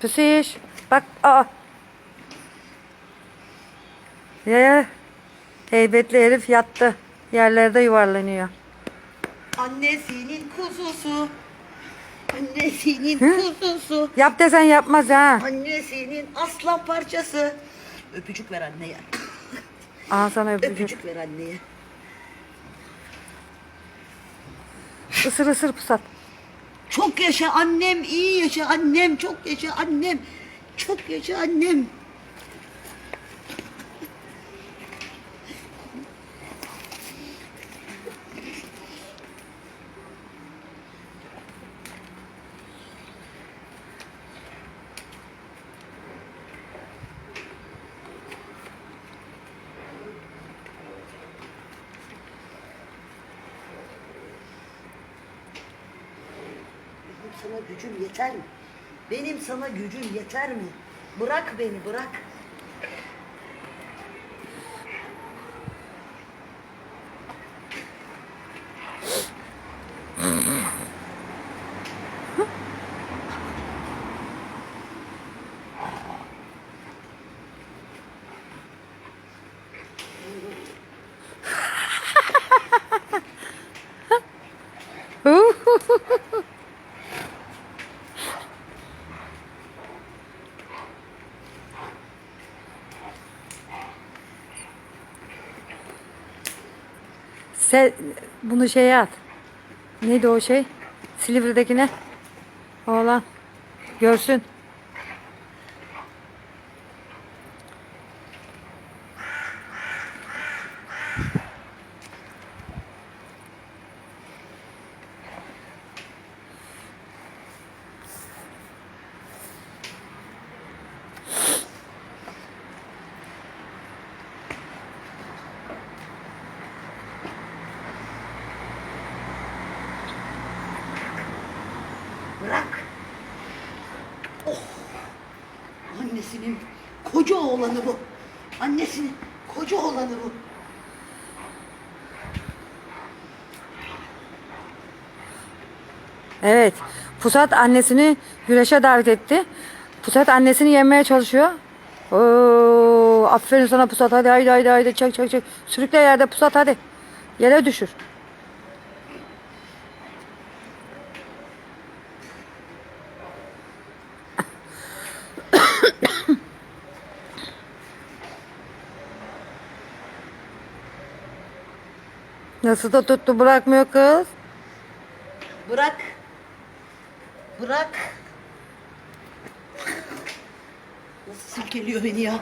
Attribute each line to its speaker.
Speaker 1: Püsiş. Bak. Aa. Ya ya. Heybetli herif yattı. Yerlerde yuvarlanıyor.
Speaker 2: Annesinin kuzusu. Annesinin kuzusu.
Speaker 1: Yap desen yapmaz ha.
Speaker 2: Annesinin aslan parçası. Öpücük ver anneye.
Speaker 1: Aa sana öpücük.
Speaker 2: Öpücük ver anneye.
Speaker 1: Isır ısır pusat.
Speaker 2: Çok yaşa annem, iyi yaşa annem, çok yaşa annem. Çok yaşa annem. Sana gücüm yeter mi? Benim sana gücüm yeter mi? Bırak beni bırak.
Speaker 1: Sen bunu şeye at. Neydi o şey? Silivri'dekine. Oğlan. Görsün.
Speaker 2: Bırak. Oh. Annesinin koca oğlanı bu. Annesinin koca oğlanı bu.
Speaker 1: Evet. Pusat annesini güreşe davet etti. Pusat annesini yenmeye çalışıyor. Oo, aferin sana Pusat hadi haydi haydi haydi çek çek çek. Sürükle yerde Pusat hadi. Yere düşür. Nasıl da tuttu bırakmıyor kız.
Speaker 2: Bırak. Bırak. Nasıl silkeliyor beni ya.